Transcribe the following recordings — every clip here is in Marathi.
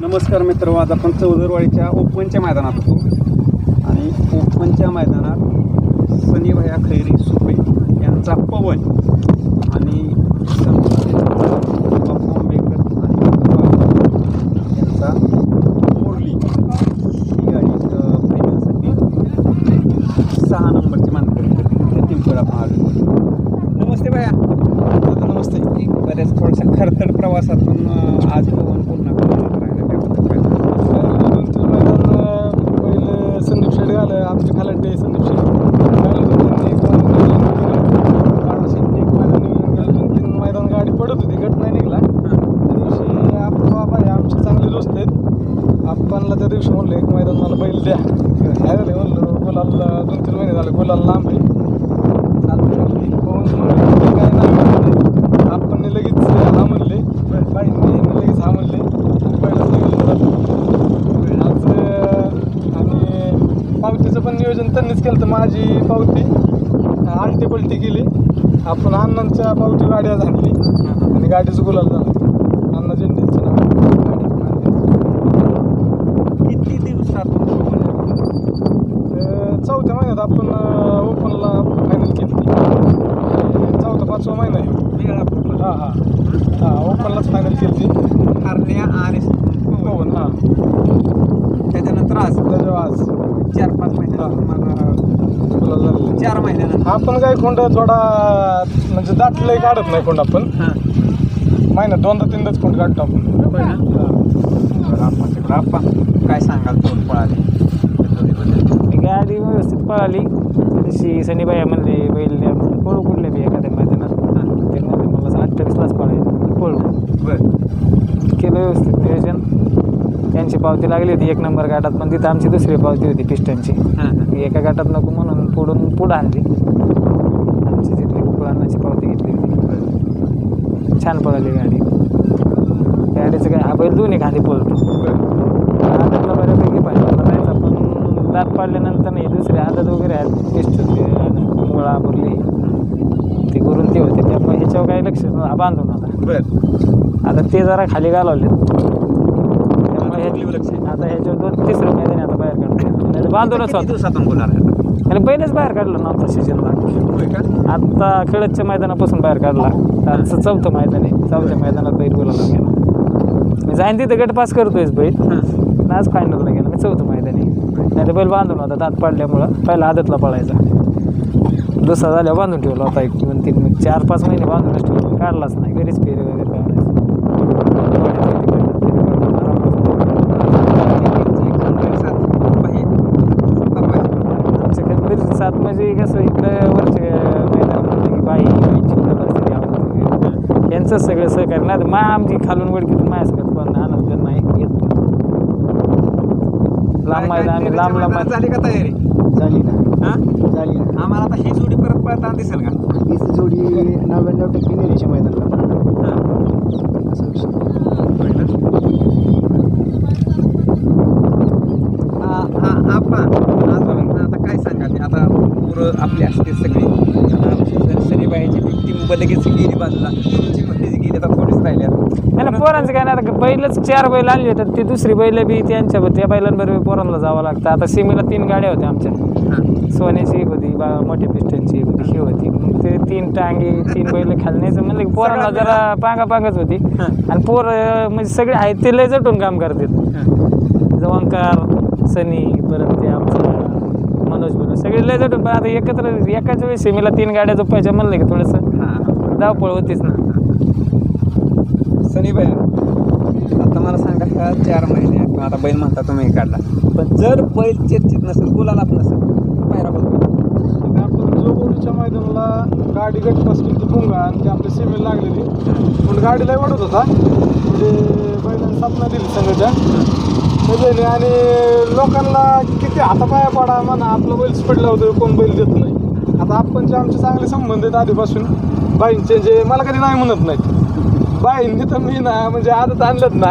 नमस्कार मित्र आज आपण चौदरवाडीच्या ओपनच्या मैदानात होतो. आणि ओपनच्या मैदानात सनीभया खैरी सुपे यांचा पवन आणि बापू आंबेकर आणि बाबा यांचा मुरली ही गाडी अ, फायनलसाठी सहा नंबरची मानकरी त्या टीमकडे आपण आलो नमस्ते भया दादा नमस्ते बऱ्याच थोड्याशा खरतड प्रवासातून अ, आज पवन पूर्ण करण्यात राहिला त्याबद्दल काय सांगाल? दोन तीन मैदान पहिले संदीप शेट आलं आमचे खालाटे संदीप शेट आलं होतं त्यांनी एक मैदान नियोजन केलं. बाळासाहेबने एक मैदान नियोजन केलं. दोन तीन मैदान गाडी पडत होती गट नाही निघला त्या दिवशी आपण बाबा हे आमचे आपणला त्या दिवशी म्हणलं एक मैदान मला बैल द्या. काय झालं? म्हणलं गुलाल दोन तीन महिने झाले गुलाल लांब आहे. चालतंय काय नाही आपण लगेच हा म्हणले बाईंनी लगेच हा म्हणले पहिलाच नियोजन आज आणि पावतीचं पण नियोजन त्यांनीच केलं तर माझी पावती. आलटी पलटी केली. आपण अण्णांच्या पावती गाड्या आणली. आणि गाडीचं गुलाल झाला अण्णा झेंडेचं नाव किती दिवसातून पवन अं, चौथ्या महिन्यात आपण अं, ओपनला फायनल केली आणि चौथा पाचवा महिना आहे वेळापूर्वी हां हां हां ओपनलाच फायनल केली हरण्या आणि पवन पवन हां त्याच्यानंतर आज त्याच्यावर आज चार पाच महिन्यानंतर चार महिन्यानंतर आपण काय कोंड थोडा म्हणजे दाटलंय काढत नाही कोंड आपण. हां. महिन्यात दोनदा तीनदाच कोंड काढतो आपण. होय ना बरं आपण तिकडं आपण काय सांगाल तोड पळाली? गाडी व्यवस्थित पळाली. तशी सनीबाई म्हणले बैल पळू कुठले बी एखाद्या मैदानात. ते म्हणले मला अठ्ठावीसलाच पळायचं. पळू. बरं. केलं व्यवस्थित. त्यांची पावती लागली होती एक नंबर गाठात पण तिथं आमची दुसरी पावती होती पिस्टनची. ती एका गाठात नको म्हणून पुढून पुढं आणली. आमची तिथली कुकळांनाची पावती घेतली होती. छान पळाली गाडी. गाडीचं काय हा बैल दोन्ही खाली पळतो. आदतला बऱ्यापैकी पाहिजे जायचा पण दात पाडल्यानंतर नाही दुसरे आदत वगैरे आहेत पिस्ट मुळा मुरली. ते करून ते होते. त्यामुळे ह्याच्यावर काही लक्ष बांधून आता बरं. आता ते जरा खाली घालवले आता लक्ष आहे? हे- आता ह्याच्यावर दोन तिसरं मैदान आता बाहेर काढतो नाही तर बांधूनच किती होतं. दिवसातून आणि पहिलेच बाहेर काढलं नव्हतं सीजनला होय का? आता खेळतच्या मैदानापासून बाहेर काढला. आजचं चौथं मैदान आहे. चौथ्या मैदानात बैल बोलायला गेला मी जाईन तिथं गट पास करतोयच बैल. हां. पण आज फायनलला गेला. मी चौथं मैदानी नाही तर बैल बांधून होता. दात पाडल्यामुळं पहिला आदतला पळायचा. दुसरा झाल्यावर बांधून ठेवला होता एक दोन तीन. चार पाच महिने बांधूनच ठेवला. काढलाच नाही. घरीच फेरी वगैरे काढायचं आमच्या कंपनीत सात म्हणजे कसं इकडं वरचे मैदान म्हणलं की बाई बाईची मुलं असते आवडत वगैरे. यांचंच सगळं सहकार्य नाही तर मा आमची खालून वडकीतून माझ्या सगळं पण आणत पण नाही. येत. लांब मैदान आम्ही लांब लांब मैदान झाली का तयारी? झाली ना. हां? झाली ना. आम्हाला आता ही जोडी परत पळताना दिसेल का? हीच जोडी नव्याण्णव टक्के नेलीच्या मैदानाला हां. असा विषय? आ- आ- आपण आज आता काय सांगाल? आता पुरं आपली असते सगळी. आता शनिबाईची टीम लगेच गेली बाजूला तुमची म्हणते जी गेली आता थोडीच राहिल्या नाही ना पोरांचं काय नाही आता बैलच चार बैल आणले तर ती दुसरी बैल बी त्यांच्या त्या बैलांबरोबर पोरांना जावं लागतं. आता सीमेला तीन गाड्या होत्या आमच्या. हां. सोन्याची एक होती बा मोठ्या पिस्टनची एक होती ही होती. मग ते तीन टांगे तीन बैल खालण्याचं. म्हणलं की पोरांना जरा पांगा पांगच होती. आणि पोर म्हणजे सगळे आहेत ते लय जटून काम करतात. जवंकार सनी परत ते आमचं मनोज मनोज सगळे लय जटून. पण आता एकत्र एकाच वेळेस सीमेला तीन गाड्या झोपायच्या म्हणलं की थोडंसं हां. धावपळ होतीच ना. सनी बाई आता मला सांगा का चार महिने किंवा आता बैल म्हणता तुम्ही काढला पण जर बैल चर्चित नसेल गुलालात नसेल पायरा बघतो आपण जोगोडीच्या मैदानाला गाडी गटपास केली भुंगा आणि ते आपल्या सीमेला लागलेली पण गाडीला वाढत होता. म्हणजे बैलांनी सापना दिली संघाच्या. त्याच्याने आणि लोकांना किती हातापाया पडा म्हणा आपलं बैल पडलं होतं कोण बैल देत नाही. आता आपण जे आमचे चांगले संबंध आहेत आधीपासून बाईंचे जे मला कधी नाही म्हणत नाहीत. बाईंनी तर मी ना म्हणजे आदत आणलेत ना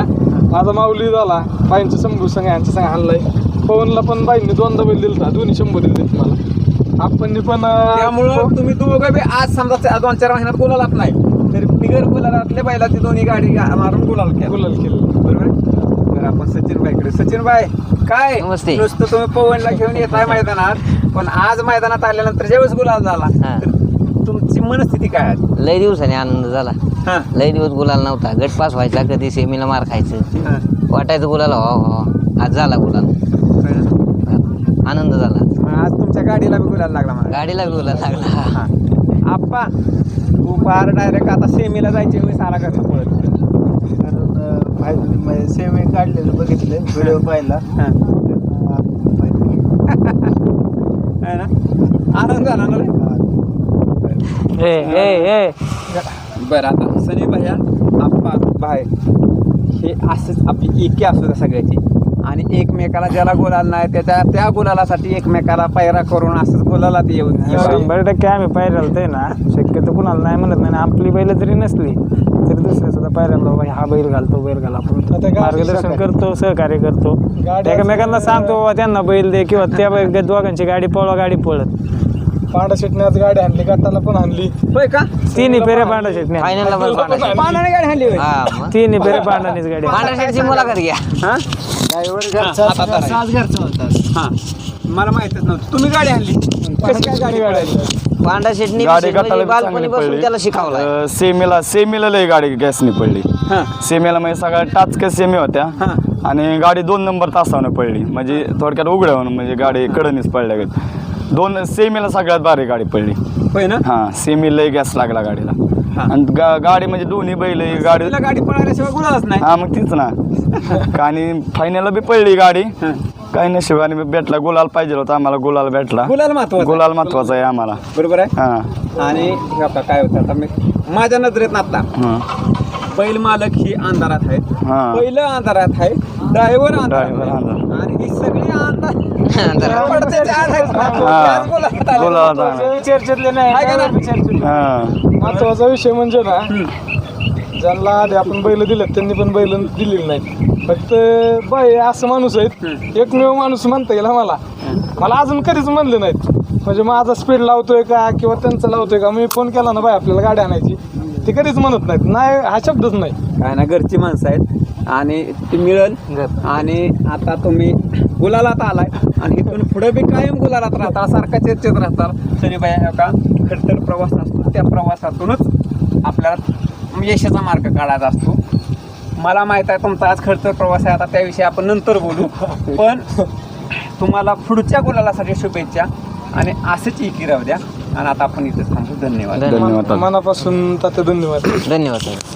माझा माऊली झाला बाईंच्या शंभू संघ यांच्या संघ आणलाय पवनला पण बाईंनी दोनदा बैल दिलता दोन्ही शंभर दिले मला आपण पण त्यामुळं तुम्ही दोघं बी आज समजा त्या दोन चार महिन्यात गुलालात नाही तरी बिगर गुलालातल्या बैलाची दोन्ही गाडी गा- मारून गुलाल केला गुलाल केलं बरोबर आहे? तर आपण आपल्याकडे सचिन बाय काय नमस्ते. नुसतं तुम्ही पवनला घेऊन येताय मैदानात पण आज मैदानात आल्यानंतर ज्यावेळेस गुलाल झाला हा. तुमची मनस्थिती काय आहे? लय दिवसाने आनंद झाला. हा, लय दिवस गुलाल नव्हता. गट पास व्हायचा कधी सेमीला मार खायचं. हा. वाटायचं गुलाल व्हा व्हा आज झाला गुलाल. आनंद झाला मग आज तुमच्या गाडीला बी गुलाल लागला मला गाडीला बी गुलाल लागला. हा. आप्पा तू फार डायरेक्ट आता सेमीला जायच्या वेळेस आला का तू पळत. कारण फायनल सेमी काढलेलं बघितलं व्हिडिओ पाहिला. हा. है ना? आनंद झाला ना रे? ए ए ए. बरं आता सनी भैया आप्पा भाई हे असंच आपली एकी असू द्या सगळ्याची. आणि एकमेकाला ज्याला गुलाल नाही त्याच्या त्या गुलालासाठी एकमेकाला पायरा करून असंच गुलाला ते येऊन येऊन- शंभर टक्के आम्ही पायऱ्याला ते ना शक्यतो कुणाला नाही म्हणत नाही. आणि आपली बैल जरी नसली तरी दुसऱ्या सुद्धा पायऱ्याला बाबा हा बैल घालतो बैल घाल. आपण आता गाडी मार्गदर्शन सहकार्य. करतो सहकार्य करतो. गाडी एकमेकांना सांगतो बाबा त्यांना बैल दे किंवा त्या बैल दोघांची गाडी पळवा गाडी पळत. पांढरा शेटने आज गाडी आणली गटाला पण आणली. होय का? तिन्ही फेऱ्या पांढरा शेटने फायनलला पण पांढरा शेट. पाण्याने गाडी हाणली होय. हा मग. तिन्ही पांढरानीच गाडी पांढरा शेटची मुलाखत घ्या. हा? ड्रायव्हर हा, घरचा. साज होता. हा. मला माहितच नव्हतं. तुम्ही गाडी आणली. कशी काय गाडी पळाली? पांढरा शेटनी गाडी गटाला बी चांगली बालपणीपासून पडली. त्याला शिकावलाय. अं, सेमीला सेमीला लय गाडी गॅसनी पडली. हा. सेमीला म्हणजे सगळ्या टाचक्या सेमी होत्या. हा. आणि गाडी दोन नंबर तासावनं पडली. म्हणजे थोडक्यात उघड्यावरून म्हणजे गाडी कडनीच पडल्या गेली दोन सेमीला सगळ्यात भारी गाडी पडली. होय ना? हा सेमी लय गॅस लागला गाडीला. हा. आणि गा- गाडी म्हणजे दोन्ही बैल ही गाडी तुला गाडी पळाल्याशिवाय नाही. हा मग तीच ना. आणि फायनलला बी पडली गाडी. हा. काही नशिबाने भेटला. गुलाल पाहिजे होता आम्हाला गुलाल भेटला. गुलाल महत्त्वाचा गुलाल महत्त्वाचा आहे आम्हाला. बरोबर आहे? हा. आणि हे काय होतं आता मी माझ्या नजरेत आता हा. बैल मालक ही अंधारात आहेत. हा. पहिलं अंधारात आहे. ड्रायव्हर अंधारात Driver आहे. अंधारात. आणि ही सगळी अंधार चर्चेतले नाही? हा. महत्त्वाचा विषय म्हणजे ना ज्यांना आधी आपण बैल दिलेत त्यांनी पण बैल दिलेली नाहीत. फक्त बाई असं माणूस आहेत. एकमेव माणूस म्हणता येईल मला. मला अजून कधीच म्हणले नाहीत. म्हणजे माझा स्पीड लावतोय का किंवा त्यांचं लावतोय का? मी फोन केला ना बाई आपल्याला गाडी आणायची. ते कधीच म्हणत नाहीत. नाही हा शब्दच नाही. काय ना घरची माणसं आहेत. आणि ती मिळेल. आणि आता तुम्ही गुलालात आलाय आणि इथून पुढे बी कायम गुलालात राहता सारखा चर्चेत राहतात. शनीबाई का खडतर प्रवास असतो. त्या प्रवासातूनच आपल्याला यशाचा मार्ग काढायचा असतो. मला माहीत आहे तुमचा आज खडतर प्रवास आहे. आता त्याविषयी आपण नंतर बोलू. पण तुम्हाला पुढच्या गुलालासाठी शुभेच्छा आणि असंच इकी राहू द्या. आणि आता आपण इथेच थांबू. धन्यवाद. धन्यवाद. मनापासून ताते धन्यवाद. धन्यवाद.